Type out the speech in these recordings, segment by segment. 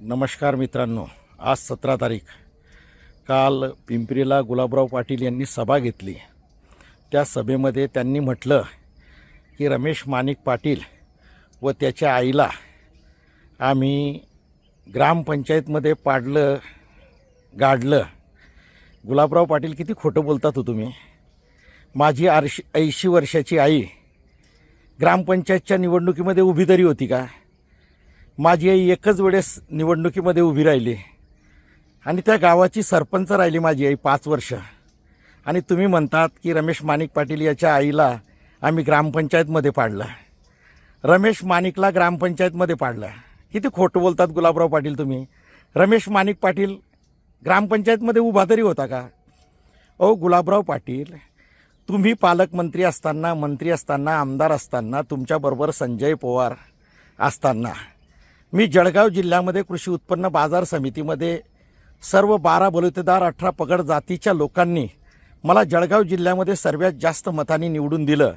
नमस्कार मित्रांनो आज सतरा तारीख. काल पिंपरीला गुलाबराव पाटील यांनी सभा घेतली. त्या सभेमध्ये त्यांनी म्हटलं की रमेश माणिक पाटील व त्याच्या आईला आम्ही ग्रामपंचायतमध्ये पाडलं गाडलं. गुलाबराव पाटील किती खोटं बोलतात हो तुम्ही. माझी आरशी ऐंशी वर्षाची आई ग्रामपंचायतच्या निवडणुकीमध्ये उभी तरी होती का? माझी आई एकच वेळेस निवडणुकीमध्ये उभी राहिली. आणि त्या गावाची सरपंच राहिली माझी आई पाच वर्ष. आणि तुम्ही म्हणतात की रमेश माणिक पाटील याच्या आईला आम्ही ग्रामपंचायतमध्ये पाडलं. रमेश माणिकला ग्रामपंचायतमध्ये पाडलं. किती खोटं बोलतात गुलाबराव पाटील तुम्ही. रमेश माणिक पाटील ग्रामपंचायतमध्ये उभा तरी होता का? ओ गुलाबराव पाटील तुम्ही पालकमंत्री असताना मंत्री असताना आमदार असताना तुमच्याबरोबर संजय पवार असताना मी जळगाव जिल्ह्यामध्ये कृषी उत्पन्न बाजार समितीमध्ये सर्व बारा बलुतेदार अठरा पगड जातीच्या लोकांनी मला जळगाव जिल्ह्यामध्ये सर्वात जास्त मतांनी निवडून दिलं.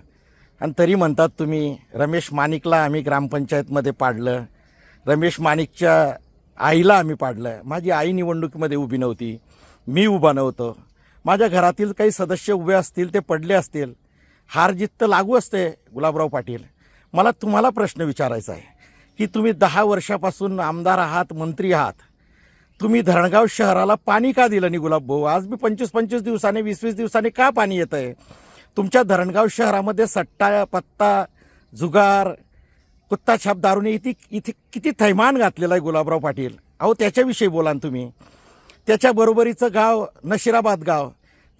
आणि तरी म्हणतात तुम्ही रमेश माणिकला आम्ही ग्रामपंचायतमध्ये पाडलं. रमेश माणिकच्या आईला आम्ही पाडलं. माझी आई निवडणुकीमध्ये उभी नव्हती. मी उभा नव्हतो. माझ्या घरातील काही सदस्य उभे असतील ते पडले असतील. हार जित तर लागू असते गुलाबराव पाटील. मला तुम्हाला प्रश्न विचारायचा आहे. की तुम्ही दहा वर्षापासून आमदार आहात मंत्री आहात. तुम्ही धरणगाव शहराला पाणी का दिलं नाही गुलाब भाऊ? आज मी पंचवीस पंचवीस दिवसाने वीस वीस दिवसाने का पाणी येतं आहे तुमच्या धरणगाव शहरामध्ये सट्टा पत्ता जुगार कुत्ता छाप दारूने इथे इथे किती थैमान घातलेला आहे गुलाबराव पाटील? अहो त्याच्याविषयी बोला ना तुम्ही. त्याच्या बरोबरीचं गाव नशिराबाद गाव.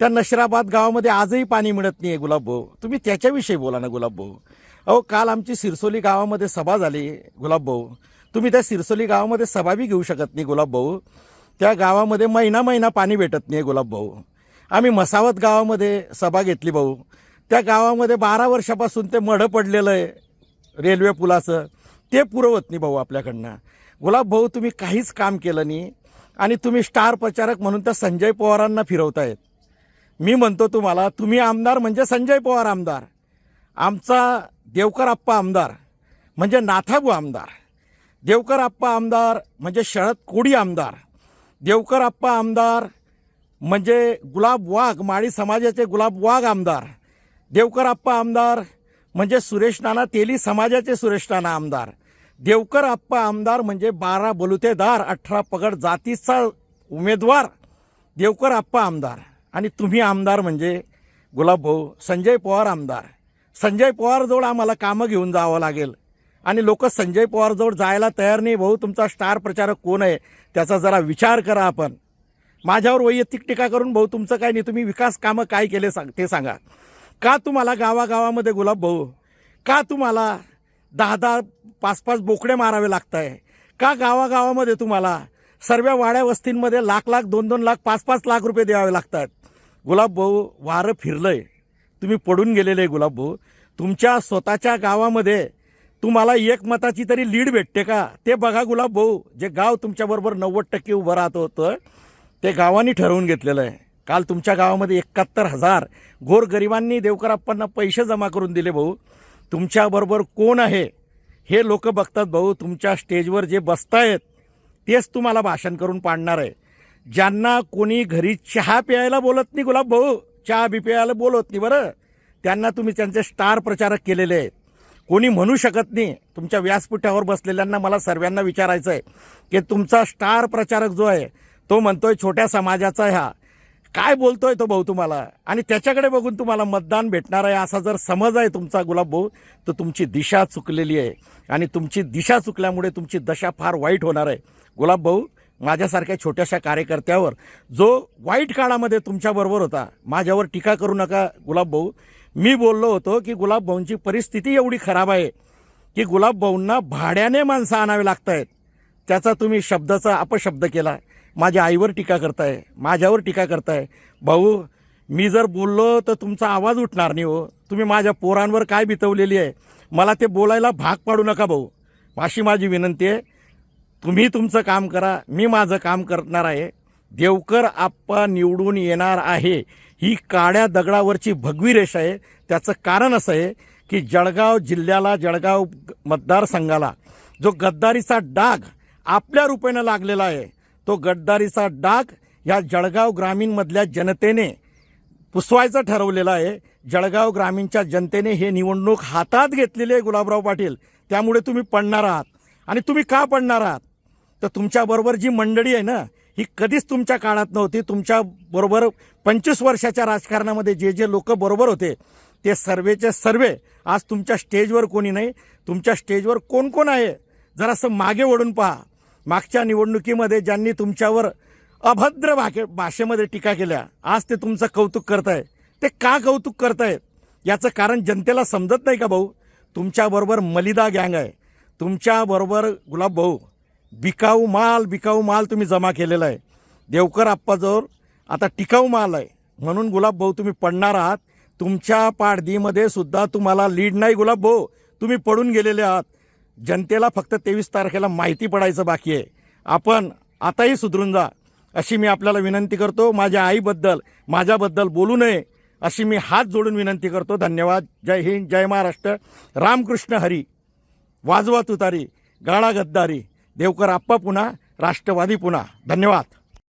त्या नशिराबाद गावामध्ये आजही पाणी मिळत नाही आहे गुलाबभाऊ तुम्ही त्याच्याविषयी बोला ना गुलाबभाऊ अहो काल आमची सिरसोली गावामध्ये सभा झाली गुलाब भाऊ. तुम्ही त्या सिरसोली गावामध्ये सभा बी घेऊ शकत नाही गुलाब भाऊ. त्या गावामध्ये महिना महिना पाणी भेटत नाही गुलाब भाऊ. आम्ही मसावत गावामध्ये सभा घेतली भाऊ. त्या गावामध्ये बारा वर्षापासून ते मढं पडलेलं आहे रेल्वे पुलाचं. ते पुरवत नाही भाऊ आपल्याकडनं. गुलाब भाऊ तुम्ही काहीच काम केलं नाही आणि तुम्ही स्टार प्रचारक म्हणून त्या संजय पवारांना फिरवतायत. मी म्हणतो तुम्हाला तुम्ही आमदार म्हणजे संजय पवार आमदार. आमचा देवकर आप्पा आमदार म्हणजे नाथाबू आमदार. देवकर आप्पा आमदार म्हणजे शरद कोडी आमदार. देवकर आप्पा आमदार म्हणजे गुलाब वाघ माळी समाजाचे गुलाब वाघ आमदार. देवकर आप्पा आमदार म्हणजे सुरेश नाना तेली समाजाचे सुरेश नाना आमदार. देवकर आप्पा आमदार म्हणजे बारा बलुतेदार अठरा पगड जातीचा उमेदवार. देवकर आप्पा आमदार. आणि तुम्ही आमदार म्हणजे गुलाब भाऊ संजय पवार आमदार. संजय पवारजवळ आम्हाला कामं घेऊन जावं लागेल. आणि लोक संजय पवारजवळ जायला तयार नाही. भाऊ तुमचा स्टार प्रचारक कोण आहे? त्याचा जरा विचार करा आपण. माझ्यावर वैयक्तिक टीका करून भाऊ तुमचं काय नाही? तुम्ही विकास कामं काय केले सांग ते सांगा. का तुम्हाला गावागावामध्ये गुलाब भाऊ? का तुम्हाला दहा दहा पाच पाच बोकडे मारावे लागत आहे का गावागावामध्ये तुम्हाला सर्व वाड्या वस्तींमध्ये लाख लाख दोन दोन लाख पाच पाच लाख रुपये द्यावे लागतात? गुलाब भाऊ वारं फिरलं आहे तुम्ही पडून गेलेले गुलाब. भाऊ तुमच्या स्वतःच्या गावामध्ये तुम्हाला एक मताची तरी लीड भेटते का? ते बघा गुलाब भाऊ जे गाव तुमच्याबरोबर नव्वद टक्के उभं राहत होतं ते गावांनी ठरवून घेतलेलं आहे. काल तुमच्या गावामध्ये एकाहत्तर हजार गोरगरिबांनी देवकराप्पांना पैसे जमा करून दिले भाऊ. तुमच्याबरोबर कोण आहे हे लोक बघतात भाऊ. तुमच्या स्टेजवर जे बसतायत तेच तुम्हाला भाषण करून पाडणार आहे. ज्यांना कोणी घरी चहा प्यायला बोलत नाही गुलाब भाऊ चहा बी प्यायला नाही बरं. त्यांना तुम्ही त्यांचे स्टार प्रचारक केलेले आहेत. कोणी म्हणू शकत नाही. तुमच्या व्यासपीठावर बसलेल्यांना मला सर्वांना विचारायचं आहे की तुमचा स्टार प्रचारक जो आहे तो म्हणतोय छोट्या समाजाचा ह्या काय बोलतोय तो भाऊ तुम्हाला? आणि त्याच्याकडे बघून तुम्हाला मतदान भेटणार आहे असा जर समज आहे तुमचा गुलाब भाऊ तर तुमची दिशा चुकलेली आहे. आणि तुमची दिशा चुकल्यामुळे तुमची दशा फार वाईट होणार आहे. गुलाब भाऊ माझ्यासारख्या छोट्याशा कार्यकर्त्यावर जो वाईट काळामध्ये तुमच्याबरोबर होता माझ्यावर टीका करू नका गुलाबभाऊ मी बोललो होतो की गुलाबभाऊंची परिस्थिती एवढी खराब आहे की गुलाबभाऊंना भाड्याने माणसं आणावे लागत आहेत त्याचा तुम्ही शब्दाचा अपशब्द केला. माझ्या आईवर टीका करताय माझ्यावर टीका करताय. भाऊ मी जर बोललो तर तुमचा आवाज उठणार नाही हो. तुम्ही माझ्या पोरांवर काय बितवलेली आहे? मला ते बोलायला भाग पाडू नका भाऊ. अशी माझी विनंती आहे. तुम्ही तुमचं काम करा मी माझं काम करणार आहे. देवकर आप्पा निवडून येणार आहे. ही काळ्या दगडावरची भगवी रेषा आहे. त्याचं कारण असं आहे की जळगाव जिल्ह्याला जळगाव मतदारसंघाला जो गद्दारीचा डाग आपल्या रुपयानं लागलेला आहे तो गद्दारीचा डाग या जळगाव ग्रामीणमधल्या जनतेने पुसवायचं ठरवलेलं आहे. जळगाव ग्रामीणच्या जनतेने हे निवडणूक हातात घेतलेली आहे गुलाबराव पाटील. त्यामुळे तुम्ही पडणार आहात. आणि तुम्ही का पडणार आहात? तर तुमच्याबरोबर जी मंडळी आहे ना ही कधीच तुमच्या काळात नव्हती. तुमच्याबरोबर पंचवीस वर्षाच्या राजकारणामध्ये जे जे लोक बरोबर होते ते सर्वेचे सर्वे आज तुमच्या स्टेजवर कोणी नाही. तुमच्या स्टेजवर कोण कोण आहे जरासं मागे ओढून पहा. मागच्या निवडणुकीमध्ये ज्यांनी तुमच्यावर अभद्र भाके भाषेमध्ये टीका केल्या आज ते तुमचं कौतुक करताय. ते का कौतुक करतायत? याचं कारण जनतेला समजत नाही का भाऊ? तुमच्याबरोबर मलिदा गँग आहे. तुमच्याबरोबर गुलाब भाऊ बिकाऊ माल बिकाऊ माल तुम्ही जमा केलेला आहे. देवकर आप्पाजवळ आता टिकाऊ माल आहे. म्हणून गुलाब भाऊ तुम्ही पडणार आहात. तुमच्या पाडदीमध्ये सुद्धा तुम्हाला लीड नाही गुलाब भाऊ. तुम्ही पडून गेलेले आहात. जनतेला फक्त तेवीस तारखेला माहिती पडायचं बाकी आहे. आपण आताही सुधरून जा. अशी मी आपल्याला विनंती करतो. माझ्या आईबद्दल माझ्याबद्दल बोलू नये. अशी मी हात जोडून विनंती करतो. धन्यवाद. जय हिंद जय महाराष्ट्र. रामकृष्ण हरी. वाजवा तुतारी. गाळा गद्दारी. देवकर आप्पा पुन्हा राष्ट्रवादी पुन्हा. धन्यवाद.